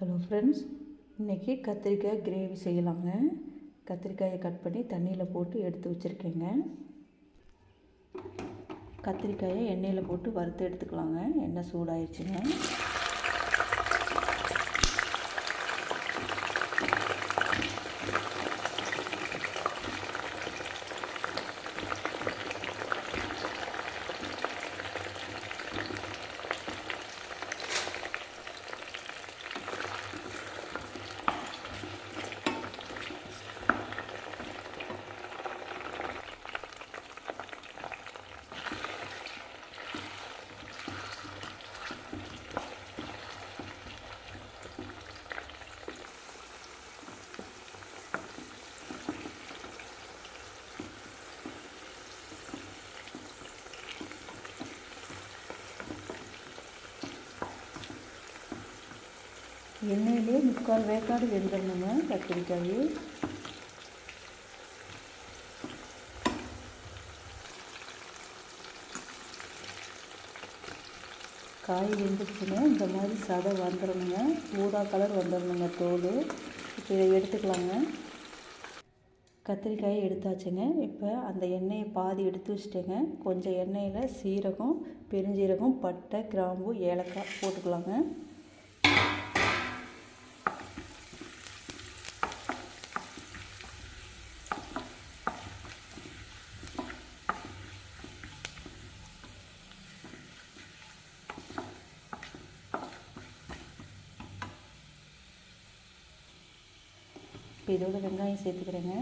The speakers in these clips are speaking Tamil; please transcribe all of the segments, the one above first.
ஹலோ ஃப்ரெண்ட்ஸ் இன்றைக்கி கத்திரிக்காய் கிரேவி செய்யலாங்க. கத்திரிக்காயை கட் பண்ணி தண்ணியில் போட்டு எடுத்து வச்சுருக்கேங்க. கத்திரிக்காயை எண்ணெயில் போட்டு வறுத்து எடுத்துக்கலாங்க. எண்ணெய் சூடாயிடுச்சுங்க எண்ணெயிலே முக்கால் வேக்காடு வெந்துடணுங்க கத்திரிக்காய். காய் வெந்துருச்சுங்க இந்த மாதிரி சதை வந்துடணுங்க. ஊதா கலர் வந்துடணுங்க தோல். இப்போ இதை எடுத்துக்கலாங்க. கத்திரிக்காயை எடுத்தாச்சுங்க. இப்போ அந்த எண்ணெயை பாதி எடுத்து வச்சுட்டேங்க. கொஞ்சம் எண்ணெயில் சீரகம் பெருஞ்சீரகம் பட்டை கிராம்பு ஏலக்காய் போட்டுக்கலாங்க. இப்போ இதோட வெங்காயம் சேர்த்துக்கிறேங்க.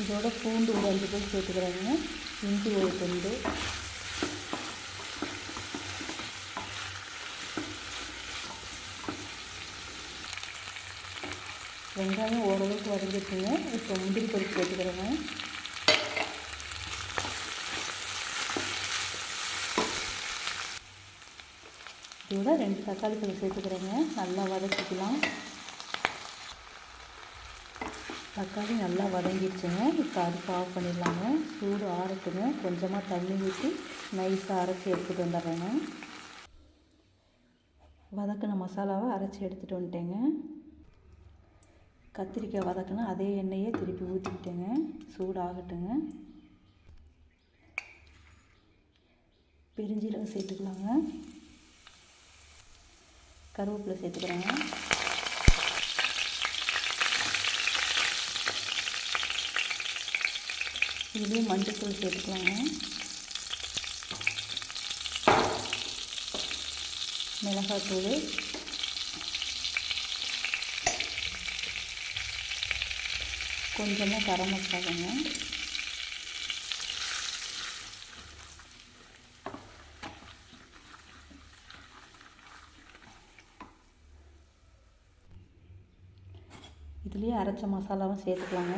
இதோட பூண்டு ஒரு அஞ்சு பேர் சேர்த்துக்கிறாங்க. இஞ்சி ஒரு துண்டு. வெங்காயம் ஓரளவுக்கு வதங்கிட்டுங்க. இப்போ முந்திரி பருப்பு போட்டுக்கிறேங்க. இதோட ரெண்டு தக்காளி பழம் சேர்த்துக்கிறேங்க. நல்லா வதக்கிக்கலாம். தக்காளி நல்லா வதங்கிடுச்சுங்க. இப்போ அடுப்பு ஆஃப் பண்ணிடலாங்க. சூடு ஆறட்டுங்க. கொஞ்சமாக தண்ணி ஊற்றி நைஸாக அரைச்சி எடுத்துகிட்டு வந்துடுறேங்க. வதக்கின மசாலாவை அரைச்சி எடுத்துகிட்டு வந்துட்டேங்க. கத்திரிக்காய் வதக்கினா அதே எண்ணெயே திருப்பி ஊற்றிக்கிட்டேங்க சூடாகட்டுங்க. பெருஞ்சீரகம் சேர்த்துக்கலாங்க. கருவேப்பிலை சேர்த்துக்கிறேங்க. இதுலேயும் மஞ்சத்தூள் சேர்த்துக்கலாங்க. மிளகாத்தூள் கொஞ்சமாக கரம் மசாலாங்க. இதுலேயே அரைச்ச மசாலாவும் சேர்த்துக்கலாங்க.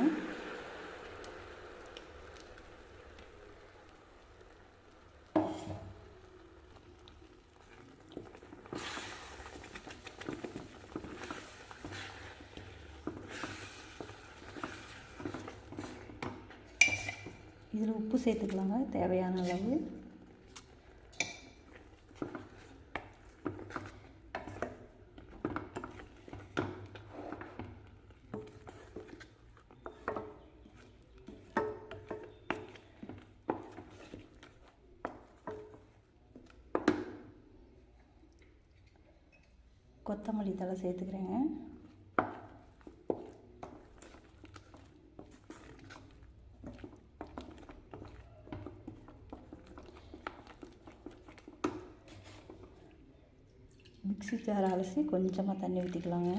இதில் உப்பு சேர்த்துக்கலாங்க தேவையான அளவு. கொத்தமல்லி தலை சேர்த்துக்கிறேங்க. மிக்ஸி ஜார் அலசி கொஞ்சமாக தண்ணி ஊற்றிக்கலாங்க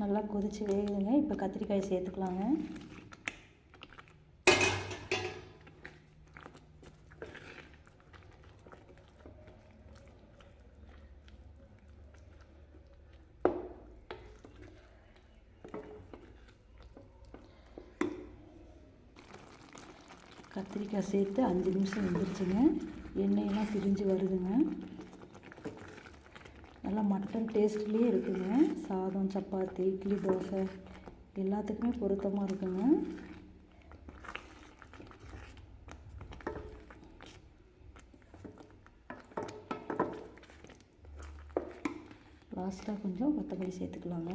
நல்லா கொதித்து வேகுதுங்க. இப்போ கத்திரிக்காய் சேர்த்துக்கலாங்க. கத்திரிக்காய் சேர்த்து அஞ்சு நிமிஷம் வந்துருச்சுங்க. எண்ணெயெல்லாம் பிரிஞ்சு வருதுங்க. நல்லா மட்டன் டேஸ்ட்லேயே இருக்குங்க. சாதம் சப்பாத்தி இட்லி தோசை எல்லாத்துக்குமே பொருத்தமாக இருக்குங்க. லாஸ்ட்டாக கொஞ்சம் கொத்தமல்லி சேர்த்துக்கலாங்க.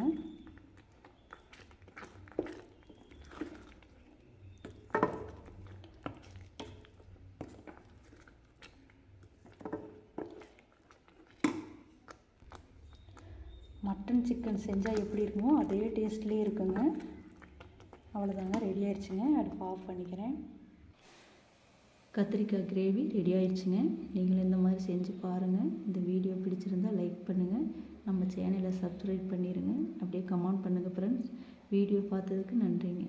மட்டன் சிக்கன் செஞ்சால் எப்படி இருக்குமோ அதே டேஸ்ட்லேயே இருக்குங்க. அவ்வளோதாங்க ரெடி ஆயிடுச்சுங்க. அடுப்பு ஆஃப் பண்ணிக்கிறேன். கத்திரிக்காய் கிரேவி ரெடி ஆயிடுச்சுங்க. நீங்களும் இந்த மாதிரி செஞ்சு பாருங்கள் இந்த வீடியோ பிடிச்சிருந்தால் லைக் பண்ணுங்கள் நம்ம சேனலை சப்ஸ்கிரைப் பண்ணிடுங்க அப்படியே கமெண்ட் பண்ணுங்கள் ஃப்ரெண்ட்ஸ் வீடியோ பார்த்ததுக்கு நன்றிங்க.